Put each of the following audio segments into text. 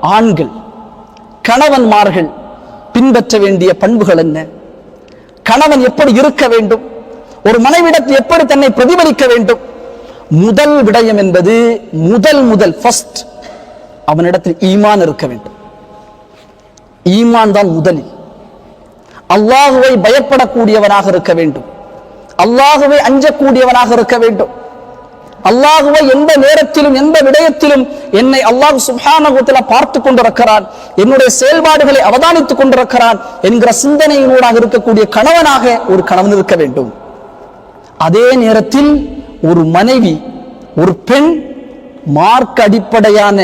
ஆண்கள் கணவன்மார்கள் பின்பற்ற வேண்டிய பண்புகள் என்ன? கணவன் எப்படி இருக்க வேண்டும்? ஒரு மனைவிடத்தில் எப்படி தன்னை பிரதிபலிக்க வேண்டும்? முதல் விடயம் என்பது முதல் முதல் ஃபர்ஸ்ட் அவனிடத்தில் ஈமான் இருக்க வேண்டும். ஈமான் தான் முதலில். அல்லாஹுவை பயப்படக்கூடியவனாக இருக்க வேண்டும். அல்லாஹுவை அஞ்சக்கூடியவனாக இருக்க வேண்டும். அல்லாஹுவை எந்த நேரத்திலும் எந்த விடயத்திலும் என்னை அல்லாஹ் சுப்ஹானஹுவ பார்த்து கொண்டிருக்கிறான். என்னுடைய செயல்பாடுகளை அவதானித்துக் கொண்டிருக்கிறான் என்கிற சிந்தனையினூடாக இருக்கக்கூடிய கணவனாக ஒரு கணவன் இருக்க வேண்டும். அதே நேரத்தில் ஒரு மனைவி ஒரு பெண் மார்க் அடிப்படையான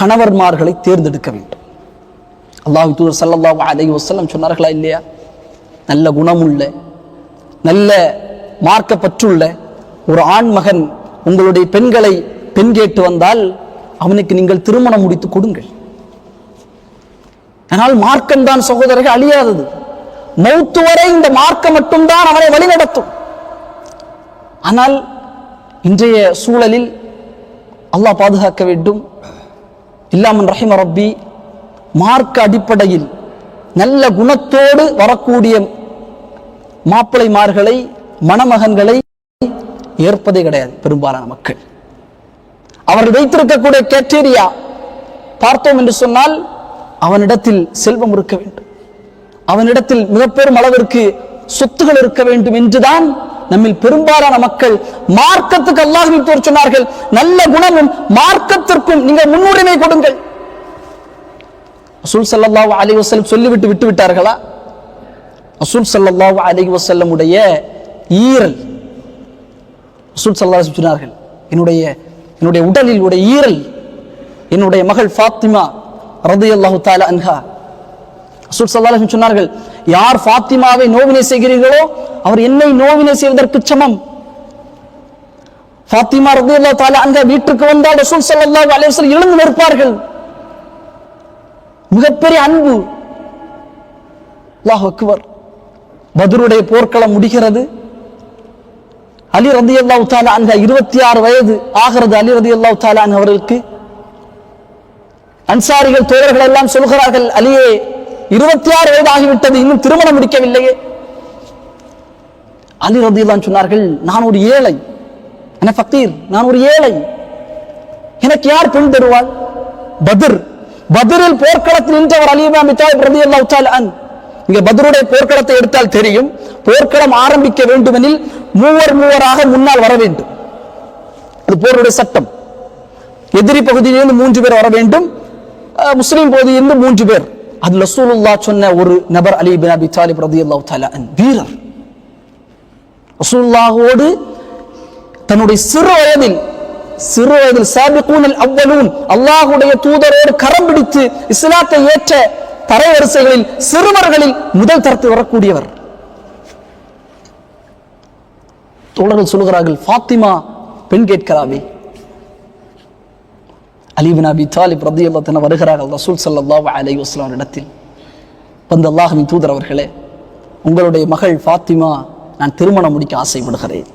கணவர்மார்களை தேர்ந்தெடுக்க வேண்டும். அல்லாஹ் தூர் சல்லா அலை வஸல்லம் சொன்னார்களா இல்லையா? நல்ல குணமுள்ள நல்ல மார்க்கப்பற்றுள்ள ஒரு ஆண் மகன் உங்களுடைய பெண்களை பெண் கேட்டு வந்தால் அவனுக்கு நீங்கள் திருமணம் முடித்து கொடுங்கள். ஆனால் மார்க்கம் தான் சகோதரர்கள் அழியாதது. மௌத்து வரை இந்த மார்க்கம் மட்டும்தான் அவனை வழிநடத்தும். ஆனால் இன்றைய சூழலில் அல்லாஹ் பாதுகாக்க வேண்டும். இல்லாமன் ரஹிம ரப்பி மார்க்க அடிப்படையில் நல்ல குணத்தோடு வரக்கூடிய மாப்பிளைமார்களை மணமகன்களை ஏற்பதே கிடையாது பெரும்பாலான மக்கள். அவர்கள் வைத்திருக்கக்கூடிய கேட்டேரியா பார்த்தோம் என்று சொன்னால் அவனிடத்தில் செல்வம் இருக்க வேண்டும். அவனிடத்தில் மிகப்பெரும் அளவிற்கு சொத்துகள் இருக்க வேண்டும் என்றுதான் நம்மில் பெரும்பாலான மக்கள் மார்க்கத்துக்கு அல்லாஹ் சொன்னார்கள் நல்ல குணமும் மார்க்கத்திற்கும் நீங்கள் முன்னுரிமை கொடுங்கள். அசூல் ஸல்லல்லாஹு அலி வஸல்லம் சொல்லிவிட்டு விட்டு விட்டார்களா அசூல் ஸல்லல்லாஹு அலி வசல்லமுடைய உடைய ஈரல் ரசூல் ஸல்லல்லாஹு சொன்னார்கள் என்னுடைய என்னுடைய உடலில் உடைய ஈரல் என்னுடைய மகள் ஃபாத்திமா அல்லாவு தாலா அன்ஹா. ரசூல் ஸல்லல்லாஹு சொன்னார்கள் யார் ஃபாத்திமாவை நோவினை செய்கிறீர்களோ அவர் என்னை நோவினை செய்வதற்கு சமம். ஃபாத்திமா ரலியல்லாஹு தாலா அன்ஹா வீட்டுக்கு வந்தால் ரசூல் ஸல்லல்லாஹு அலைஹி எழுந்து நிற்பார்கள். மிகப்பெரிய அன்பு. அல்லாஹ் அக்பர். பதருடைய போர்க்களம் முடிகிறது. அலி ரதி அல்லாஹ் தாலா அன்ஹா இருபத்தி ஆறு வயது ஆகிறது. அலி ரதி அல்லாஹ் தாலா அவர்களுக்கு அன்சாரிகள் தோழர்கள் எல்லாம் சொல்கிறார்கள் அலியே இருபத்தி ஆறு வயது ஆகிவிட்டது இன்னும் திருமணம் முடிக்கவில்லையே. அலி ரதி சொன்னார்கள் நான் ஒரு ஏழை. என ஃபக்கீர்? நான் ஒரு ஏழை. எனக்கு யார் பெண் தருவாள்? பத்ர். பத்ரில் போர்க்களத்தில் நின்றவர் அலிபா ரதி அல்லா அல்லாஹ் அன். இங்க பத்ருடைய போர்க்களத்தை எடுத்தால் தெரியும். போர்க்களம் ஆரம்பிக்க வேண்டுமெனில் மூவர் மூவராக முன்னால் வர வேண்டும். அது போருடைய சட்டம். எதிரி பகுதியிலிருந்து மூன்று பேர் வர வேண்டும். முஸ்லீம் பகுதியிலிருந்து மூன்று பேர். அது ரசூலுல்லாஹ் சொன்ன ஒரு நபர் அலி பின் அபி தாலிப் ரதி தஆலா தாலா வீரர். ரசூலுல்லாஹோடு தன்னுடைய சிறு வயதில் சிறு வயதில் சாபிகூனல் அவ்வலூன் அல்லாஹுடைய தூதரோடு கரம் பிடித்து இஸ்லாத்தை ஏற்ற தரைவரிசைகளில் சிறுவர்களில் முதல் தரத்து வரக்கூடியவர். தோழர்கள் சொல்கிறார்கள் ஃபாத்திமா பெண் கேட்கிறாமே அலிபின் அபி தாலிப் ரதியல்லாஹு தஆலா வருகிறார்கள் ரசூல் ஸல்லல்லாஹு அலைஹி வஸ்லாம் இடத்தில். வந்து அல்லாஹின் தூதர் அவர்களே உங்களுடைய மகள் ஃபாத்திமா நான் திருமணம் முடிக்க ஆசைப்படுகிறேன்.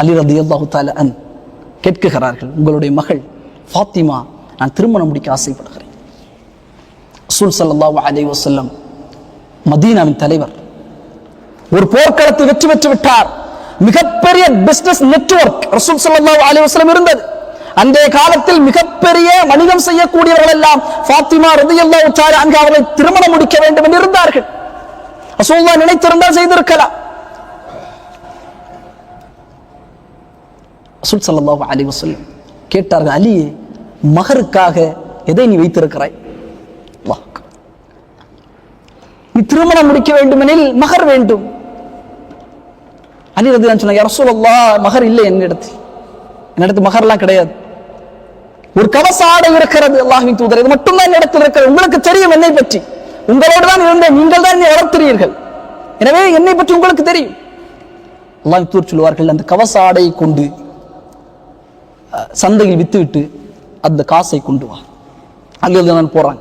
அலி ரதியல்லாஹு தால அன் கேட்குகிறார்கள் உங்களுடைய மகள் ஃபாத்திமா நான் திருமணம் முடிக்க ஆசைப்படுகிறேன். ரசூல் ஸல்லல்லாஹு அலைஹி வசல்லம் மதீனாவின் தலைவர் ஒரு போர்க்களத்தை வெற்றி பெற்று விட்டார். மிகப்பெரிய பிசினஸ் நெட்வொர்க் ரசூல் சல்லா அலைஹி இருந்தது. அன்றைய காலத்தில் மிகப்பெரிய வணிகம் செய்யக்கூடியவர்கள் எல்லாம் ஃபாத்திமா ரதி அல்லா உச்சாரி அங்கு அவர்களை திருமணம் முடிக்க வேண்டும் என்று இருந்தார்கள். ரசூல்லா நினைத்திருந்தால் செய்திருக்கலாம். ரசூல் சல்லா அலி வஸல்லம் கேட்டார்கள் அலியே மகருக்காக எதை நீ வைத்திருக்கிறாய்? நீ திருமணம் முடிக்க வேண்டுமெனில் மகர் வேண்டும். அலி ரதி சொன்னாங்க ரசூலல்லா மகர் இல்லை என்னிடத்து என்னிடத்து மகர்லாம் கிடையாது. ஒரு கவசாடை இருக்கிறது அல்லாஹின் தூதர். இது மட்டும்தான் என்னிடத்தில் இருக்கிறது. உங்களுக்கு தெரியும் என்னை பற்றி. உங்களோடு தான் இருந்தேன். நீங்கள் தான் என்னை வளர்த்துறீர்கள் எனவே என்னை பற்றி உங்களுக்கு தெரியும். அல்லாஹின் தூர் சொல்லுவார்கள் அந்த கவச ஆடையை கொண்டு சந்தையில் வித்துவிட்டு அந்த காசை கொண்டு வா. அங்கே நான் போறாங்க.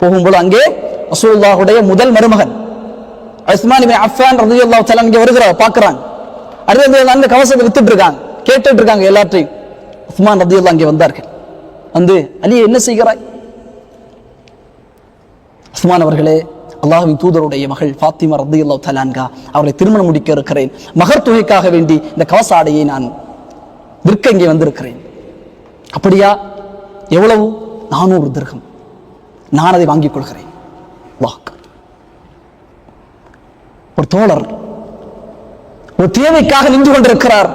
போகும்போது அங்கே ரசூலுல்லாஹுடைய முதல் மருமகன் அஸ்மான் அஃபான் ரலியல்லாஹு தஆலா இங்கே வருகிறார். பார்க்குறாங்க. அடுத்து அந்த கவசத்தை வித்துட்டு இருக்காங்க கேட்டுட்டு இருக்காங்க எல்லாத்தையும் உஸ்மான் ரதியல்லாஹு அங்கே வந்தார்கள். வந்து அலி என்ன செய்கிறாய்? உஸ்மான் அவர்களே அல்லாஹின் தூதருடைய மகள் ஃபாத்திமா ரதியல்லாஹு தலான்கா அவரை திருமணம் முடிக்க இருக்கிறேன். மகர் தொகைக்காக வேண்டி இந்த கவச ஆடையை நான் விற்க இங்கே வந்திருக்கிறேன். அப்படியா? எவ்வளவு? நானூறு திருகம் நான் அதை வாங்கிக் கொள்கிறேன். வாக் ஒரு தோழர் ஒரு தேவைக்காக நின்று கொண்டிருக்கிறார்.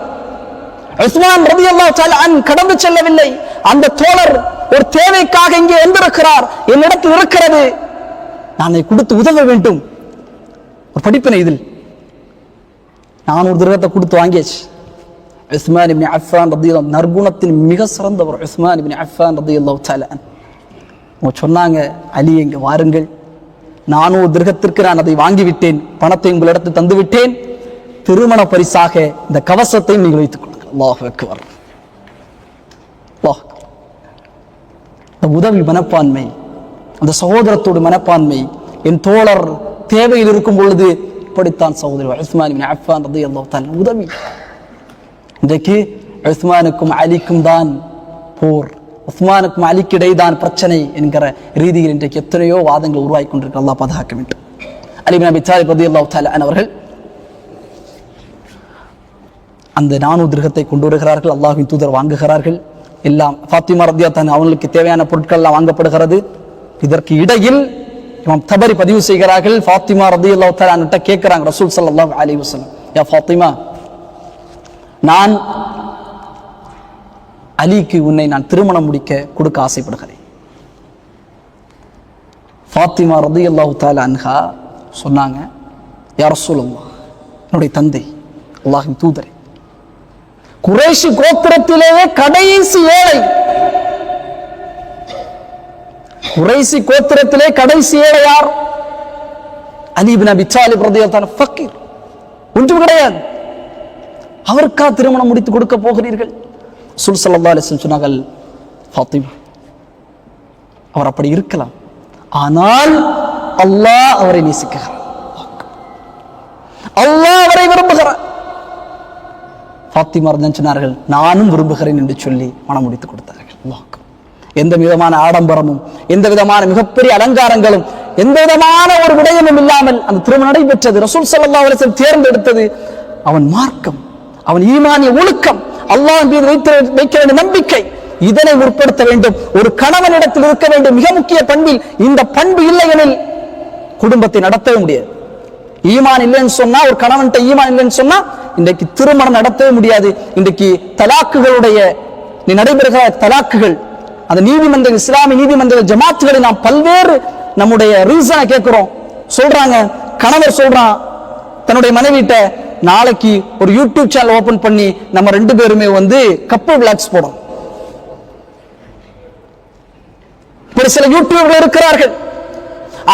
உஸ்மான் ரலியல்லாஹு தஆலா அன் கடந்து செல்லவில்லை. அந்த தோழர் ஒரு தேவைக்காக இங்கே வந்திருக்கிறார். என்னிடத்தில் இருக்கிறது. நான் கொடுத்து உதவ வேண்டும். ஒரு படிப்பினை இதில். நான் ஒரு திரகத்தை கொடுத்து வாங்கியாச்சு. உஸ்மான் இப்னு அஃபான் ரதியல்லாஹு நற்குணத்தின் மிக சிறந்தவர் உஸ்மான் இப்னு அஃபான் ரதி அல்லா அன்ஹு. அவங்க சொன்னாங்க அலி இங்கே வாருங்கள். நானூறு திருகத்திற்கு நான் அதை வாங்கிவிட்டேன். பணத்தை உங்களிடத்தில் தந்து விட்டேன் திருமண பரிசாக இந்த கவசத்தை நீங்கள் வைத்துக் கொள்ளுங்கள். இந்த உதவி மனப்பான்மை அந்த சகோதரத்தோடு மனப்பான்மை என் தோழர் தேவையில் இருக்கும் பொழுது இப்படித்தான் சகோதரி உஸ்மான் அஃபான் உதவி. இன்றைக்கு உஸ்மானுக்கும் அலிக்கும் தான் போர். உஸ்மானுக்கும் அலிக்கு இடைதான் பிரச்சனை என்கிற ரீதியில் இன்றைக்கு எத்தனையோ வாதங்கள் உருவாக்கி கொண்டிருக்கிற அல்லாஹ் பாதுகாக்க வேண்டும். அலி பின் அபி தாலிப் அவர்கள் அந்த நானூறு திருகத்தை கொண்டு வருகிறார்கள் அல்லாஹின் தூதர் வாங்குகிறார்கள். எல்லாம் ஃபாத்திமா ரத்தியா தான் அவங்களுக்கு தேவையான பொருட்கள் எல்லாம் வாங்கப்படுகிறது. இதற்கு இடையில் இவன் தபரி பதிவு செய்கிறார்கள். ஃபாத்திமா ரதி தஆலா அன்கிட்ட கேட்குறாங்க ரசூல் சல்லாஹ் அலி வசலம் யா ஃபாத்திமா நான் அலிக்கு உன்னை நான் திருமணம் முடிக்க கொடுக்க ஆசைப்படுகிறேன். ஃபாத்திமா ரதியல்லாஹு தாலா அன்ஹா சொன்னாங்க யார் ரசூலுல்லாஹ் என்னுடைய தந்தை அல்லாஹின் தூதரே குறைஷி கோத்திரத்திலேயே கடைசி ஏழை. குறைசி கோத்திரத்திலே கடைசி ஏழை யார்? அலிபின் அபி தாலிப் ரலியல்லாஹு ஃபக்கீர். ஒன்றும் கிடையாது. அவருக்கா திருமணம் முடித்து கொடுக்க போகிறீர்கள். சுல் சல்லா அலிஸ்லம் சொன்னார்கள் ஃபாத்திமா அவர் அப்படி இருக்கலாம். ஆனால் அல்லாஹ் அவரை நேசிக்கிறார். அல்லாஹ் அவரை விரும்புகிறார். ஃபாத்திமா ரதன் சொன்னார்கள் நானும் விரும்புகிறேன் என்று சொல்லி மனம் முடித்து கொடுத்தார்கள். அல்லாஹ். எந்த விதமான ஆடம்பரமும் எந்த விதமான மிகப்பெரிய அலங்காரங்களும் எந்த விதமான ஒரு விடயமும் இல்லாமல் அந்த திருமணம் நடைபெற்றது. ரசூல் சல்லா தேர்ந்தெடுத்தது அவன் மார்க்கம் அவன் ஈமானிய ஒழுக்கம் அல்லாஹ் மீது வைத்து வைக்க வேண்டிய நம்பிக்கை. இதனை உட்படுத்த வேண்டும் ஒரு கணவனிடத்தில் இருக்க வேண்டும். மிக முக்கிய பண்பில் இந்த பண்பு இல்லை எனில் குடும்பத்தை நடத்தவே முடியாது. ஈமான் இல்லைன்னு சொன்னா ஒரு கணவன்கிட்ட ஈமான் இல்லைன்னு சொன்னா இன்றைக்கு திருமணம் நடத்தவே முடியாது. இன்றைக்கு தலாக்குகளுடைய நீ நடைபெறுகிற தலாக்குகள் அந்த நீதிமன்ற இஸ்லாமிய நீதிமன்ற ஜமாத்துகளை நாம் பல்வேறு நம்முடைய ரீசனை கேட்குறோம். சொல்றாங்க கணவர் சொல்றான் தன்னுடைய மனைவிட்ட நாளைக்கு ஒரு யூடியூப் சேனல் ஓபன் பண்ணி நம்ம ரெண்டு பேருமே வந்து கப்பல் விளாக்ஸ் போடும் இப்படி சில யூடியூப்ல இருக்கிறார்கள்.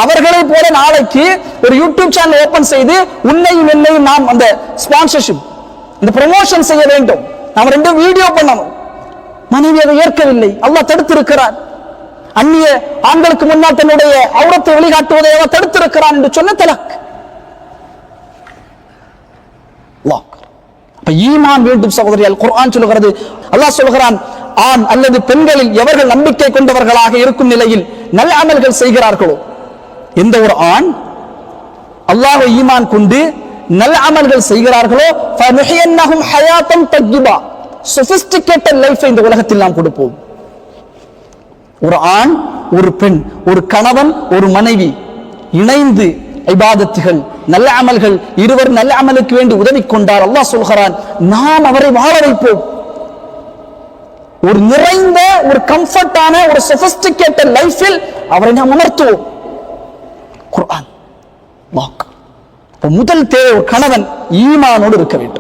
அவர்களை போல நாளைக்கு ஒரு யூடியூப் சேனல் ஓபன் செய்து உன்னையும் என்னையும் நாம் அந்த ஸ்பான்சர்ஷிப் இந்த ப்ரொமோஷன் செய்ய வேண்டும். நாம் ரெண்டும் வீடியோ பண்ணணும். மனைவி அதை ஏற்கவில்லை. அல்லாஹ் தடுத்திருக்கிறார் அந்நிய ஆண்களுக்கு முன்னால் தன்னுடைய அவுரத்தை வழிகாட்டுவதை அவர் தடுத்திருக்கிறான் என்று சொன்ன தலக். அல்லாஹ். அப்ப ஈமான் வேண்டும் சகோதரியால் குர்ஆன் சொல்லுகிறது. அல்லாஹ் சொல்கிறான் ஆண் அல்லது பெண்களில் எவர்கள் நம்பிக்கை கொண்டவர்களாக இருக்கும் நிலையில் நல்ல அமல்கள் செய்கிறார்களோ? எந்த ஒரு ஆண் அல்லாஹ் ஈமான் கொண்டு நல்ல அமல்கள் செய்கிறார்களோ ஃபனுஹியன்னஹும் ஹயாத்தன் தஜ்ஜிபா சொபிஸ்டிகேட்டட் லைஃப் இந்த உலகத்தில் நாம் கொடுப்போம். ஒரு ஆண் ஒரு பெண் ஒரு கணவன் ஒரு மனைவி இணைந்து இபாதத்துகள் நல்ல அமல்கள் இருவர் நல்ல அமலுக்கு வேண்டி உதவி கொண்டார் அல்லாஹ் சொல்கிறான் நாம் அவரை வாழ வைப்போம். ஒரு நிறைந்த ஒரு கம்ஃபர்டான ஒரு சொபிஸ்டிகேட்டட் லைஃபில் அவரை நாம் உணர்த்துவோம். குர்ஆன். வாக். அப்ப முதல் தேவை ஒரு கணவன் ஈமானோடு இருக்க வேண்டும்.